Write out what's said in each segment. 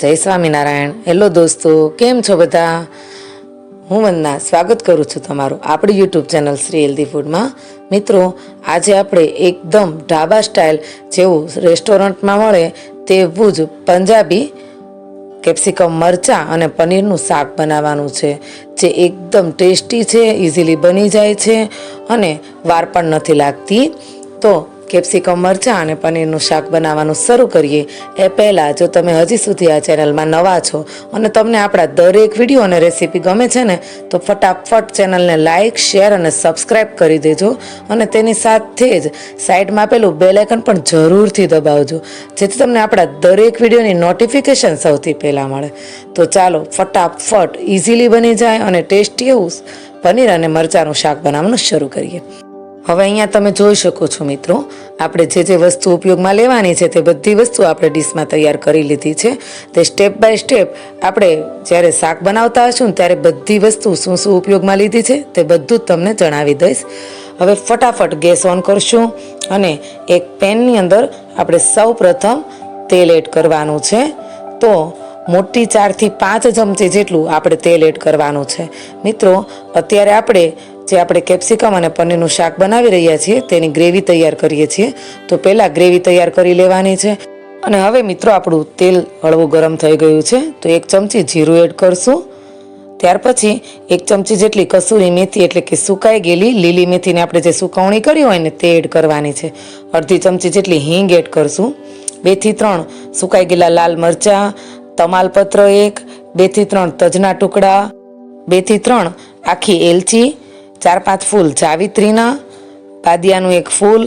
જય સ્વામિનારાયણ. હેલો દોસ્તો, કેમ છો બધા? હું વંદના, સ્વાગત કરું છું તમારું આપણી યુટ્યુબ ચેનલ શ્રી હેલ્ધી ફૂડમાં મિત્રો, આજે આપણે એકદમ ઢાબા સ્ટાઇલ જેવું રેસ્ટોરન્ટમાં મળે તેવું જ પંજાબી કેપ્સિકમ મરચાં અને પનીરનું શાક બનાવવાનું છે, જે એકદમ ટેસ્ટી છે ઇઝીલી બની જાય છે અને વાર પણ નથી લાગતી. તો કેપ્સિકમ મરચાં અને પનીરનું શાક બનાવવાનું શરૂ કરીએ. એ પહેલાં જો તમે હજી સુધી આ ચેનલમાં નવા છો અને તમને આપણા દરેક વીડિયો અને રેસીપી ગમે છે ને, તો ફટાફટ ચેનલને લાઇક શેર અને સબસ્ક્રાઇબ કરી દેજો અને તેની સાથે જ સાઈડમાં આપેલું બેલેકન પણ જરૂરથી દબાવજો, જેથી તમને આપણા દરેક વિડીયોની નોટિફિકેશન સૌથી પહેલાં મળે. તો ચાલો ફટાફટ ઇઝીલી બની જાય અને ટેસ્ટી એવું પનીર અને મરચાંનું શાક બનાવવાનું શરૂ કરીએ. હવે અહીંયા તમે જોઈ શકો છો મિત્રો, આપણે જે જે વસ્તુ ઉપયોગમાં લેવાની છે તે બધી વસ્તુ આપણે ડીશમાં તૈયાર કરી લીધી છે. તે સ્ટેપ બાય સ્ટેપ આપણે જ્યારે શાક બનાવતા હશું ને ત્યારે બધી વસ્તુ શું શું ઉપયોગમાં લીધી છે તે બધું જ તમને જણાવી દઈશ. હવે ફટાફટ ગેસ ઓન કરશું અને એક પેનની અંદર આપણે સૌ પ્રથમ તેલ એડ કરવાનું છે. તો મોટી ચારથી પાંચ ચમચી જેટલું આપણે તેલ એડ કરવાનું છે. મિત્રો, અત્યારે આપણે જે આપણે કેપ્સિકમ અને પનીરનું શાક બનાવી રહ્યા છીએ, તેની ગ્રેવી તૈયાર કરીએ છીએ. તો પહેલાં ગ્રેવી તૈયાર કરી લેવાની છે. અને હવે મિત્રો, આપણું તેલ હળવું ગરમ થઈ ગયું છે. તો એક ચમચી જીરું એડ કરશું. ત્યાર પછી એક ચમચી જેટલી કસૂરી મેથી, એટલે કે સુકાઈ ગયેલી લીલી મેથીને આપણે જે સુકવણી કરી હોય ને, તે એડ કરવાની છે. અડધી ચમચી જેટલી હિંગ એડ કરશું. બેથી ત્રણ સુકાઈ ગયેલા લાલ મરચાં, તમાલપત્ર એક બેથી ત્રણ તજના ટુકડા બેથી ત્રણ આખી એલચી ચાર પાંચ ફૂલ. જાવિત્રીના બાદિયાનું એક ફૂલ,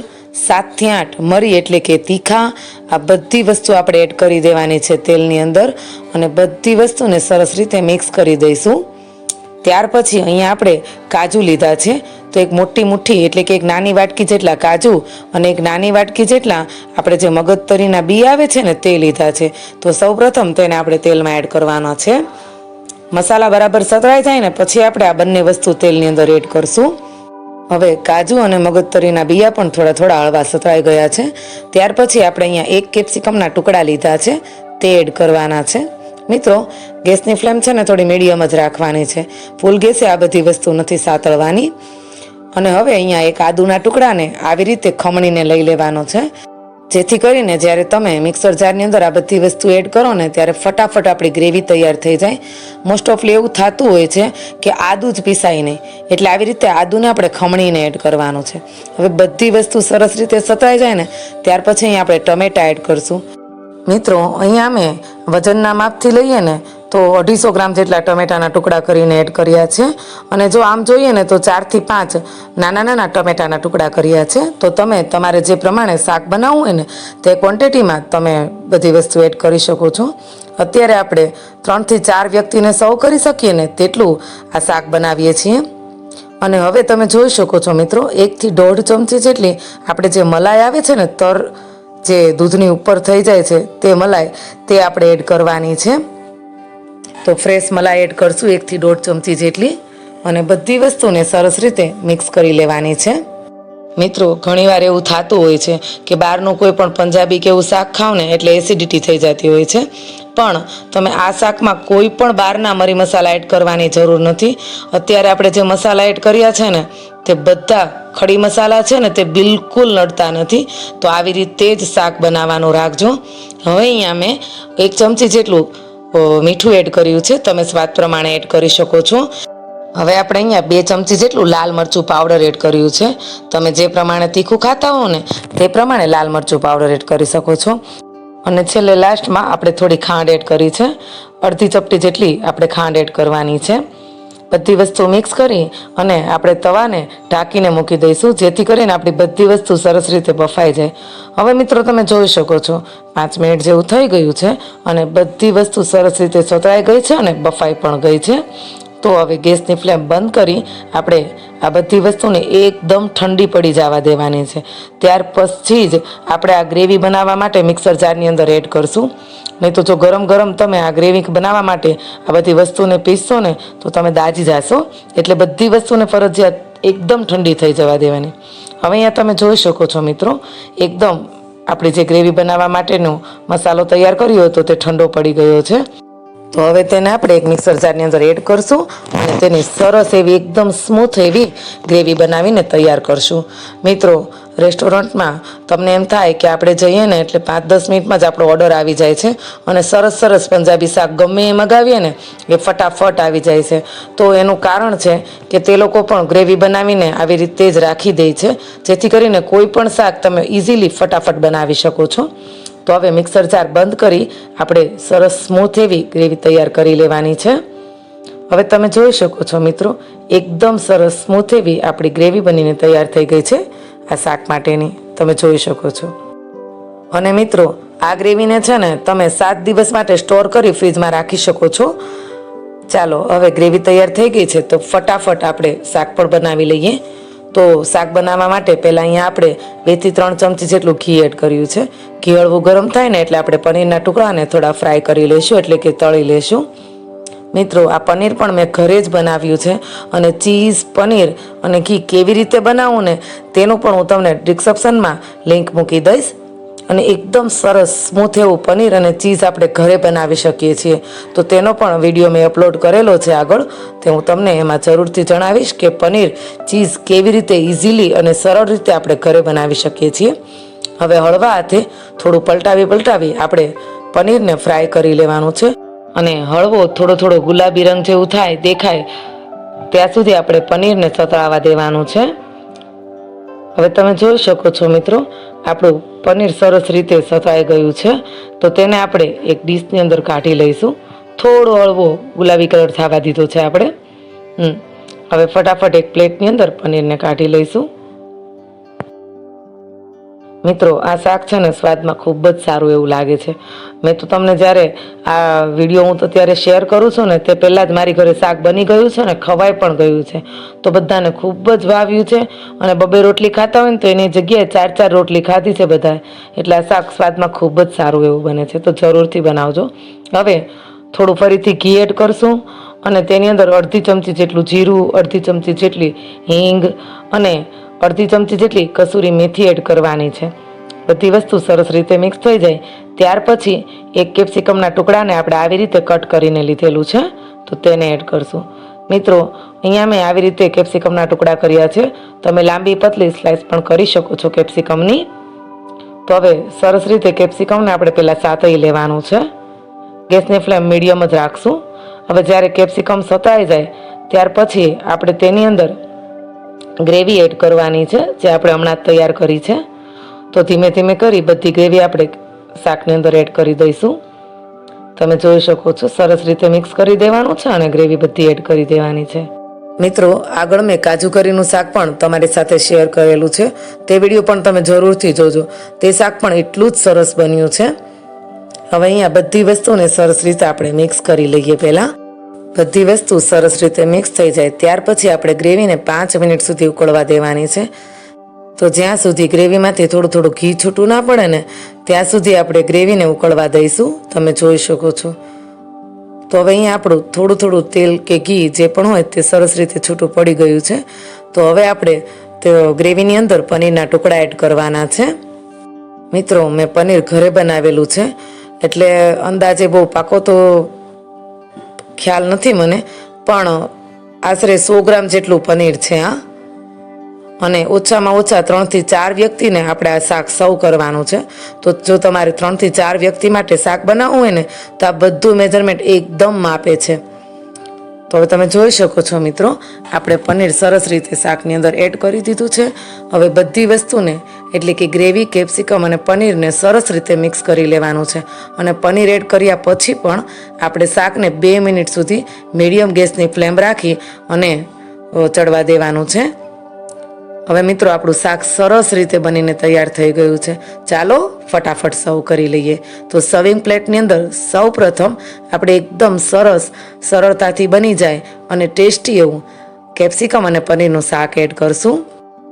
સાતથી આઠ મરી એટલે કે તીખા. આ બધી વસ્તુ આપણે એડ કરી દેવાની છે તેલની અંદર અને બધી વસ્તુને સરસ રીતે મિક્સ કરી દઈશું. ત્યાર પછી અહીંયા આપણે કાજુ લીધા છે. તો એક મોટી મુઠ્ઠી એટલે કે એક નાની વાટકી જેટલા કાજુ અને એક નાની વાટકી જેટલા આપણે જે મગજતરીના બી આવે છે ને તે લીધા છે. તો સૌપ્રથમ તેને આપણે તેલમાં એડ કરવાના છે. મસાલા બરાબર સતરાઈ જાય ને, પછી આપણે આ બંને વસ્તુ તેલની અંદર એડ કરશું. હવે કાજુ અને મગજતરીના બિયા પણ થોડા થોડા હળવા સતરાઈ ગયા છે. ત્યાર પછી આપણે અહીંયા એક કેપ્સિકમના ટુકડા લીધા છે. તે એડ કરવાના છે. મિત્રો, ગેસની ફ્લેમ છે ને થોડી મીડિયમ જ રાખવાની છે. ફૂલ ગેસે આ બધી વસ્તુ નથી સાતળવાની. અને હવે અહીંયા એક આદુના ટુકડાને આવી રીતે ખમણીને લઈ લેવાનો છે. જેથી કરીને જ્યારે તમે મિક્સર જારની અંદર આ બધી વસ્તુ એડ કરો ને ત્યારે ફટાફટ આપણી ગ્રેવી તૈયાર થઈ જાય. મોસ્ટ ઓફલી એવું થતું હોય છે કે આદું જ પીસાય નહીં. એટલે આવી રીતે આદુને આપણે ખમણીને એડ કરવાનું છે. હવે બધી વસ્તુ સરસ રીતે સતાઈ જાય ને ત્યાર પછી અહીંયા આપણે ટમેટા એડ કરશું. મિત્રો, અહીંયા અમે વજનના માપથી લઈએ ને તો અઢીસો ગ્રામ જેટલા ટમેટાના ટુકડા કરીને એડ કર્યા છે. અને જો આમ જોઈએ ને તો ચારથી પાંચ નાના નાના ટમેટાના ટુકડા કર્યા છે. તો તમે તમારે જે પ્રમાણે શાક બનાવવું હોય ને તે ક્વોન્ટિટીમાં તમે બધી વસ્તુ એડ કરી શકો છો. અત્યારે આપણે ત્રણથી ચાર વ્યક્તિને સર્વ કરી શકીએ ને તેટલું આ શાક બનાવીએ છીએ. અને હવે તમે જોઈ શકો છો મિત્રો, એકથી દોઢ ચમચી જેટલી આપણે જે મલાઈ આવે છે ને તર જે દૂધની ઉપર થઈ જાય છે તે મલાઈ તે આપણે એડ કરવાની છે. તો ફ્રેશ મલાઈ એડ કરશું, એકથી દોઢ ચમચી જેટલી. અને બધી વસ્તુને સરસ રીતે મિક્સ કરી લેવાની છે. મિત્રો, ઘણીવાર એવું થતું હોય છે કે બહારનું કોઈ પણ પંજાબી કે એવું શાક ખાવ ને એટલે એસિડિટી થઈ જતી હોય છે. પણ તમે આ શાકમાં કોઈ પણ બહારના મરી મસાલા એડ કરવાની જરૂર નથી. અત્યારે આપણે જે મસાલા એડ કર્યા છે ને, તે બધા ખડી મસાલા છે ને તે બિલકુલ નડતા નથી. તો આવી રીતે જ શાક બનાવવાનું રાખજો. હવે અહીંયા મેં એક ચમચી જેટલું મીઠું એડ કર્યું છે. તમે સ્વાદ પ્રમાણે એડ કરી શકો છો. હવે આપણે અહીંયા બે ચમચી જેટલું લાલ મરચું પાવડર એડ કર્યું છે. તમે જે પ્રમાણે તીખું ખાતા હો ને, તે પ્રમાણે લાલ મરચું પાવડર એડ કરી શકો છો. અને છેલ્લે લાસ્ટમાં આપણે થોડી ખાંડ એડ કરી છે. અડધી ચપટી જેટલી આપણે ખાંડ એડ કરવાની છે. બધી વસ્તુ મિક્સ કરી અને આપણે તવાને ઢાંકીને મૂકી દઈશું, જેથી કરીને આપણી બધી વસ્તુ સરસ રીતે બફાઈ જાય. હવે મિત્રો તમે જોઈ શકો છો, પાંચ મિનિટ જેવું થઈ ગયું છે અને બધી વસ્તુ સરસ રીતે સોતરાઈ ગઈ છે અને બફાઈ પણ ગઈ છે. તો હવે ગેસની ફ્લેમ બંધ કરી આપણે આ બધી વસ્તુને એકદમ ઠંડી પડી જવા દેવાની છે. ત્યાર પછી જ આપણે આ ગ્રેવી બનાવવા માટે મિક્સર જારની અંદર એડ કરશું. નહીં તો જો ગરમ ગરમ તમે આ ગ્રેવી બનાવવા માટે આ બધી વસ્તુને પીસશો ને, તો તમે દાજી જાશો. એટલે બધી વસ્તુને ફરજિયાત એકદમ ઠંડી થઈ જવા દેવાની. હવે અહીંયા તમે જોઈ શકો છો મિત્રો, એકદમ આપણે જે ગ્રેવી બનાવવા માટેનો મસાલો તૈયાર કર્યો હતો તે ઠંડો પડી ગયો છે. તો હવે તેને આપણે એક મિક્સર જારની અંદર એડ કરશું અને તેની સરસ એવી એકદમ સ્મૂથ એવી ગ્રેવી બનાવીને તૈયાર કરશું. મિત્રો રેસ્ટોરન્ટમાં. તમને એમ થાય કે આપણે જઈએ ને એટલે પાંચ દસ મિનિટમાં જ આપણો ઓર્ડર આવી જાય છે અને સરસ સરસ પંજાબી શાક ગમે એ મગાવીએ ને એ ફટાફટ આવી જાય છે. તો એનું કારણ છે કે તે લોકો પણ ગ્રેવી બનાવીને આવી રીતે જ રાખી દે છે. જેથી કરીને કોઈ પણ શાક તમે ઇઝીલી ફટાફટ બનાવી શકો છો. તો હવે મિક્સર જાર બંધ કરી આપણે સરસ સ્મૂથ એવી ગ્રેવી તૈયાર કરી લેવાની છે. હવે તમે જોઈ શકો છો મિત્રો, એકદમ સરસ સ્મૂથ એવી આપણી ગ્રેવી બનીને તૈયાર થઈ ગઈ છે. આ શાક માટેની તમે જોઈ શકો છો. અને મિત્રો, આ ગ્રેવીને છે ને તમે સાત દિવસ માટે સ્ટોર કરી ફ્રીજમાં રાખી શકો છો. ચાલો, હવે ગ્રેવી તૈયાર થઈ ગઈ છે, તો ફટાફટ આપણે શાક પણ બનાવી લઈએ. તો શાક બનાવવા માટે પહેલાં અહીંયા આપણે બેથી ત્રણ ચમચી જેટલું ઘી એડ કર્યું છે. ઘી હળવું ગરમ થાય ને એટલે આપણે પનીરના ટુકડાને થોડા ફ્રાય કરી લઈશું, એટલે કે તળી લઈશું. મિત્રો, આ પનીર પણ મેં ઘરે જ બનાવ્યું છે અને ચીઝ, પનીર અને ઘી કેવી રીતે બનાવવું ને તેનું પણ હું તમને ડિસ્ક્રિપ્શનમાં લિંક મૂકી દઈશ. અને એકદમ સરસ, સ્મૂથ એવું પનીર અને ચીઝ આપણે ઘરે બનાવી શકીએ છીએ. તો તેનો પણ વીડિયો મેં અપલોડ કરેલો છે આગળ, તે હું તમને એમાં જરૂરથી જણાવીશ કે પનીર, ચીઝ કેવી રીતે ઇઝીલી અને સરળ રીતે આપણે ઘરે બનાવી શકીએ છીએ. હવે હળવા હાથે થોડું પલટાવી પલટાવી આપણે પનીરને ફ્રાય કરી લેવાનું છે. અને હળવો, થોડો થોડો ગુલાબી રંગ જેવું થાય, દેખાય, ત્યાં સુધી આપણે પનીરને સતળાવા દેવાનું છે. હવે તમે જોઈ શકો છો મિત્રો, આપણું પનીર સરસ રીતે સતળાઈ ગયું છે. તો તેને આપણે એક ડીશની અંદર કાઢી લઈશું. થોડો હળવો ગુલાબી કલર થવા દીધો છે આપણે. હવે ફટાફટ એક પ્લેટની અંદર પનીરને કાઢી લઈશું. મિત્રો, આ શાક છે ને સ્વાદમાં ખૂબ જ સારું એવું લાગે છે. મેં તો તમને જ્યારે આ વીડિયો હું તો ત્યારે શેર કરું છું ને તે પહેલાં જ મારી ઘરે શાક બની ગયું છે ને ખવાઈ પણ ગયું છે. તો બધાને ખૂબ જ ભાવ્યું છે અને બબે રોટલી ખાતા હોય ને તો એની જગ્યાએ ચાર ચાર રોટલી ખાધી છે બધાએ. એટલે આ શાક સ્વાદમાં ખૂબ જ સારું એવું બને છે. તો જરૂરથી બનાવજો. હવે થોડું ફરીથી ઘી એડ કરશું અને તેની અંદર અડધી ચમચી જેટલું જીરું, અડધી ચમચી જેટલી હિંગ અને અડધી ચમચી જેટલી કસૂરી મેથી એડ કરવાની છે. બધી વસ્તુ સરસ રીતે મિક્સ થઈ જાય. ત્યાર પછી એક કેપ્સિકમના ટુકડાને આપણે આવી રીતે કટ કરીને લીધેલું છે, તો તેને એડ કરશું. મિત્રો, અહીંયા મેં આવી રીતે કેપ્સિકમના ટુકડા કર્યા છે. તમે લાંબી પતલી સ્લાઇસ પણ કરી શકો છો કેપ્સિકમની. તો હવે સરસ રીતે કેપ્સિકમને આપણે પહેલાં સાતઈ લેવાનું છે. ગેસની ફ્લેમ મીડિયમ જ રાખશું. હવે જ્યારે કેપ્સિકમ સતાઈ જાય, ત્યાર પછી આપણે તેની અંદર ગ્રેવી એડ કરવાની છે, જે આપણે હમણાં તૈયાર કરી છે. તો ધીમે ધીમે કરી, બધી ગ્રેવી આપણે શાકની અંદર એડ કરી દઈશું. તમે જોઈ શકો છો, સરસ રીતે મિક્સ કરી દેવાનું છે અને ગ્રેવી બધી એડ કરી દેવાની છે. મિત્રો, આગળ મેં કાજુ કરીનું શાક પણ તમારી સાથે શેર કરેલું છે. તે વીડિયો પણ તમે જરૂરથી જોજો. તે શાક પણ એટલું જ સરસ બન્યું છે. હવે અહીંયા બધી વસ્તુને સરસ રીતે આપણે મિક્સ કરી લઈએ પહેલાં. બધી વસ્તુ સરસ રીતે મિક્સ થઈ જાય. ત્યાર પછી આપણે ગ્રેવીને પાંચ મિનિટ સુધી ઉકળવા દેવાની છે. તો જ્યાં સુધી ગ્રેવીમાંથી થોડું થોડું ઘી છૂટું ના પડે ને, ત્યાં સુધી આપણે ગ્રેવીને ઉકળવા દઈશું. તમે જોઈ શકો છો. તો હવે અહીંયા આપણું થોડું થોડું તેલ કે ઘી જે પણ હોય તે સરસ રીતે છૂટું પડી ગયું છે. તો હવે આપણે તે ગ્રેવીની અંદર પનીરના ટુકડા એડ કરવાના છે. મિત્રો, મેં પનીર ઘરે બનાવેલું છે. એટલે અંદાજે બહુ પાકો તો ખ્યાલ નથી મને, પણ આશરે સો ગ્રામ જેટલું પનીર છે, હા. અને ઓછામાં ઓછા ત્રણથી ચાર વ્યક્તિને આપણે આ શાક સૌ કરવાનું છે. તો જો તમારે ત્રણથી ચાર વ્યક્તિ માટે શાક બનાવવું હોય ને, તો આ બધું મેજરમેન્ટ એકદમ માપે છે. તો હવે તમે જોઈ શકો છો મિત્રો, આપણે પનીર સરસ રીતે શાકની અંદર એડ કરી દીધું છે. હવે બધી વસ્તુને એટલે કે ગ્રેવી, કેપ્સિકમ અને પનીરને સરસ રીતે મિક્સ કરી લેવાનું છે. અને પનીર એડ કર્યા પછી પણ આપણે શાકને બે મિનિટ સુધી મીડિયમ ગેસની ફ્લેમ રાખી અને ચડવા દેવાનું છે. હવે મિત્રો આપણું શાક સરસ રીતે બનીને તૈયાર થઈ ગયું છે. ચાલો ફટાફટ સર્વ કરી લઈએ. તો સર્વિંગ પ્લેટની અંદર સૌ પ્રથમ આપણે એકદમ સરસ સરળતાથી બની જાય અને ટેસ્ટી એવું કેપ્સિકમ અને પનીરનું શાક એડ કરશું.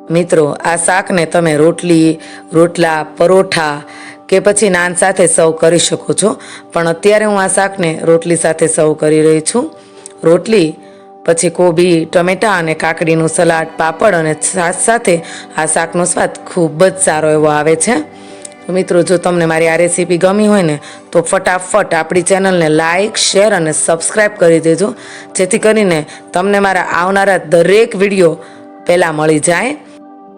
મિત્રો, આ શાકને તમે રોટલી, રોટલા, પરોઠા કે પછી નાન સાથે સર્વ કરી શકો છો. પણ અત્યારે હું આ શાકને રોટલી સાથે સર્વ કરી રહી છું. રોટલી, પછી કોબી, ટમેટાં અને કાકડીનું સલાડ, પાપડ અને છાશ સાથે આ શાકનો સ્વાદ ખૂબ જ સારો એવો આવે છે. મિત્રો, જો તમને મારી આ રેસીપી ગમી હોય ને, તો ફટાફટ આપણી ચેનલને લાઇક શેર અને સબસ્ક્રાઈબ કરી દેજો. જેથી કરીને તમને મારા આવનારા દરેક વીડિયો પહેલાં મળી જાય.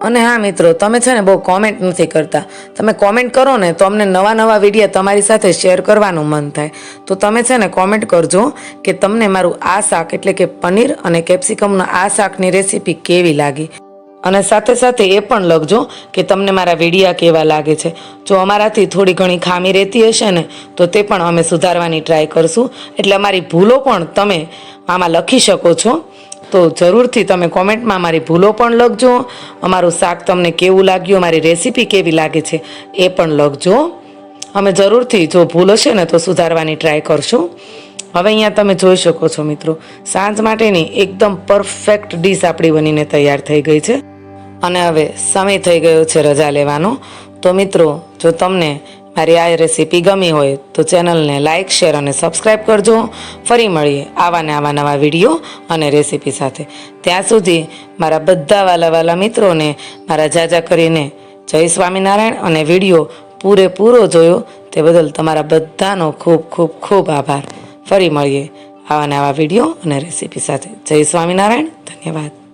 અને હા મિત્રો, તમે છે ને બહુ કોમેન્ટ નથી કરતા. તમે કોમેન્ટ કરો ને તો અમને નવા નવા વીડિયો તમારી સાથે શેર કરવાનું મન થાય. તો તમે છે ને કોમેન્ટ કરજો કે તમને મારું આ શાક એટલે કે પનીર અને કેપ્સિકમનું આ શાકની રેસીપી કેવી લાગી. અને સાથે સાથે એ પણ લખજો કે તમને મારા વિડીયા કેવા લાગે છે. જો અમારાથી થોડી ઘણી ખામી રહેતી હશે ને, તો તે પણ અમે સુધારવાની ટ્રાય કરશું. એટલે અમારી ભૂલો પણ તમે આમાં લખી શકો છો. તો જરૂરથી તમે કોમેન્ટમાં મારી ભૂલો પણ લખજો. અમારું શાક તમને કેવું લાગ્યું મારી રેસીપી કેવી લાગે છે એ પણ લખજો. અમે જરૂરથી જો ભૂલ હશે ને તો સુધારવાની ટ્રાય કરશું. હવે અહીંયા તમે જોઈ શકો છો મિત્રો, સાંજ માટેની એકદમ પરફેક્ટ ડીશ આપણી બનીને તૈયાર થઈ ગઈ છે. અને હવે સમય થઈ ગયો છે રજા લેવાનો. તો મિત્રો, જો તમને મારી આ રેસીપી ગમી હોય તો ચેનલને લાઇક શેર અને સબસ્ક્રાઈબ કરજો. ફરી મળીએ આવા ને આવા નવા વીડિયો અને રેસીપી સાથે. ત્યાં સુધી મારા બધા વાલા વાલા મિત્રોને, મારા જાજા કરીને જય સ્વામિનારાયણ અને વીડિયો પૂરેપૂરો જોયો તે બદલ તમારા બધાનો ખૂબ ખૂબ ખૂબ આભાર. ફરી મળીએ આવા ને આવા વીડિયો અને રેસીપી સાથે. જય સ્વામિનારાયણ. ધન્યવાદ.